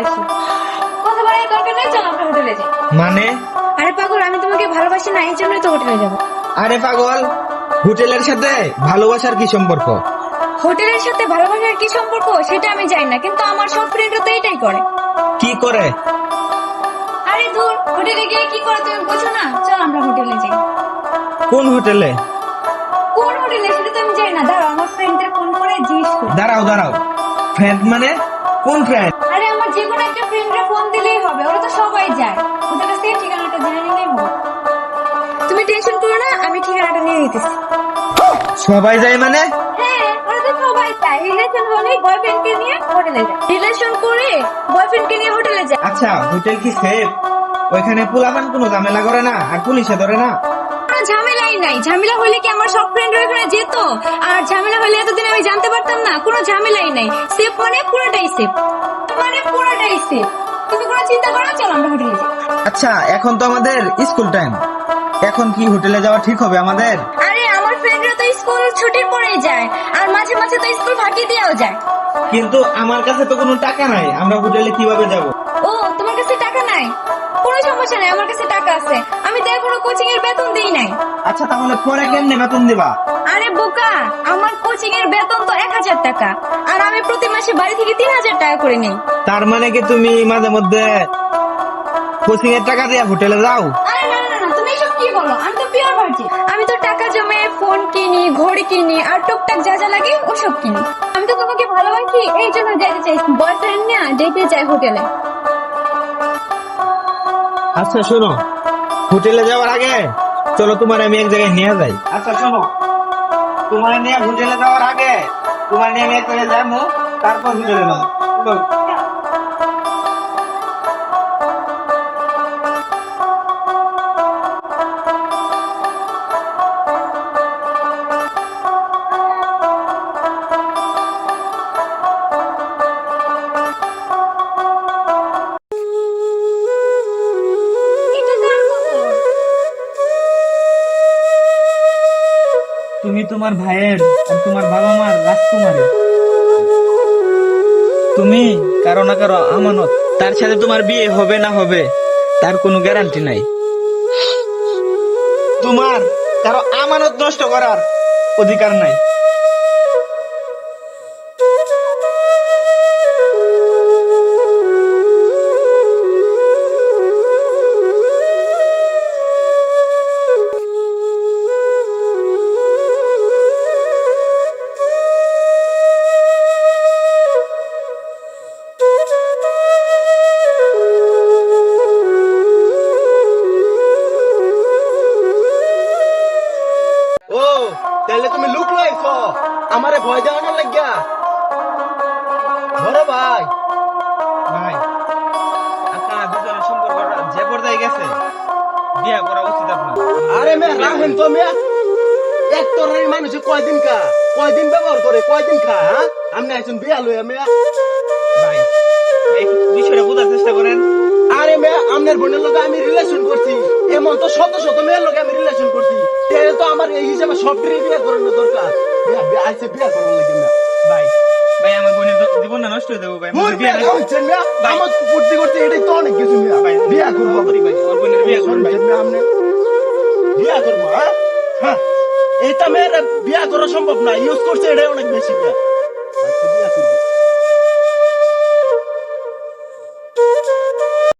ভালোবাসি। চল আমরা হোটেলে যাই। মানে? আরে পাগল আমি তোমাকে ভালোবাসি না এই জন্যই তো হোটেলে যাব। আরে পাগল হোটেলের সাথে ভালোবাসার কি সম্পর্ক? হোটেলের সাথে ভালোবাসার কি সম্পর্ক সেটা আমি জানি না কিন্তু আমার সব তো এটাই করে। কি করে? আরে দূর হোটেলে গিয়ে কি করে তুমি বোঝো না? চল আমরা হোটেলে যাই। কোন হোটেলে? কোন হোটেলে সেটা তো আমি জানি না। দাঁড়াও আমার ফ্রেন্ডদের ফোন করে জিজ্ঞেস করি। দাঁড়াও দাঁড়াও। ফ্রেন্ড মানে? কোন ফ্রেন্ড যে কোনো একটা ফ্রেন্ডরা ফোন দিলেই হবে ওরা তো সবাই যায়। ওদের কাছ থেকে ঠিকানাটা জেনে নিলেই হবে। তুমি টেনশন করো না আমি ঠিকানাটা নিয়ে নিতেছি। সবাই যায় মানে? হ্যাঁ ওরা তো সবাই যায়। রিলেশন হলে বয়ফ্রেন্ডকে নিয়ে হোটেলে যায়। রিলেশন করে বয়ফ্রেন্ডকে নিয়ে হোটেলে যায়। আচ্ছা হোটেল কি সেফ ওইখানে পুলাবান কোনো ঝামেলা করে না? আর পুলিশে ধরে না? কোনো ঝামেলাই নাই। ঝামেলা হলে কি আমার সব ফ্রেন্ড ওখানে যেত? আর ঝামেলা হলে এতদিন আমি জানতে পারতাম না কোনো ঝামেলাই নাই। সেফ মানে পুরোটাই সেফ মানে পুরোটাই সেফ তুমি কোনো চিন্তা করো চলো আমরা হোটেলে যাই। আচ্ছা এখন তো আমাদের স্কুল টাইম এখন কি হোটেলে যাওয়া ঠিক হবে আমাদের? আরে আমার ফ্রেন্ডরা তো স্কুল ছুটির পরেই যায় আর মাঝে মাঝে তো স্কুল ফাঁকি দিয়েও যায়। কিন্তু আমার কাছে তো কোনো টাকা নাই আমরা হোটেলে কীভাবে যাব? ও তোমার কাছে টাকা নাই? কোনো সমস্যা নাই আমার কাছে টাকা আছে। আমি তো এখনও কোচিং এর বেতন দিই নাই। আচ্ছা তাহলে পরে কেমনে বেতন দিবা? আরে বোকা আমার কোচিং এর বেতন তো এক হাজার টাকা আর আমি প্রতি মাসে বাড়ি থেকে তিন হাজার টাকা করে নিই। তার মানে কি তুমি মাঝে মধ্যে কোচিং এর টাকা দিয়ে হোটেলে যাও? আরে না না না তুমি এসব কি বলো? আমি তো পিওর ভার্জিন আমি তো টাকা জমে ফোন কিনি ঘড়ি কিনি আর টুকটাক যা যা লাগে ওসব কিনি। আমি তো তোমাকে ভালোবাসি এই জন্য যাইতে চাই বয়ফ্রেন্ড না ডেটে যাই হোটেলে। আচ্ছা শোনো হোটেলে যাওয়ার আগে চলো তোমার আমি এক জায়গায় নিয়ে যাই। আচ্ছা শোনো তোমার নিয়ে হোটেলে যাওয়ার আগে তোমার নিয়ে জায়গায় যাব তারপর হোটেলে যাব। তুমি তোমার ভাইয়ের আর তোমার বাবা মার রাজকুমারী। তুমি কারও না কারও আমানত, তার সাথে তোমার বিয়ে হবে না হবে, তার কোনো গ্যারান্টি নাই। তোমার কারও আমানত নষ্ট করার অধিকার নাই। তাহলে তুমি লুক লাইছ আমারে ভয় দেওয়ানোর লাগিয়া। ধরো ভাই। ভাই আপনারা দুজনের সম্পর্কটা যে পর্যায়ে গেছে বিয়ে করা উচিত আপনার। আরে মে রাহেন তো মে এক তরের মানুষ কয়দিন কা কয়দিন ব্যবহার করে কয়দিন খা হ্যাঁ আমি একজন বিয়া লইয়া মে ভাই বিষয়টা বোঝার চেষ্টা করেন। আরে মে আমনের বোনের লোক আমি রিলেশন করছি। এমন তো শত শত মেয়ের লোক তো আমার এই হিসাবে সফটওয়্যার বিয়া করানো দরকার। আইসে বিয়া করার লাগে না। ভাই ভাই আমার বোনের নষ্ট হয়ে ভাই মোর বিয়া আমার করতে এটাই তো অনেক কিছু মে ভাই, বিয়া করব। ভাই, আমার বোনের বিয়ে করুন ভাই। বিয়া করব হ্যাঁ? হ্যাঁ। মেয়ের বিয়া করা সম্ভব না। ইউজ করছে এটাই অনেক বেশি বিয়া।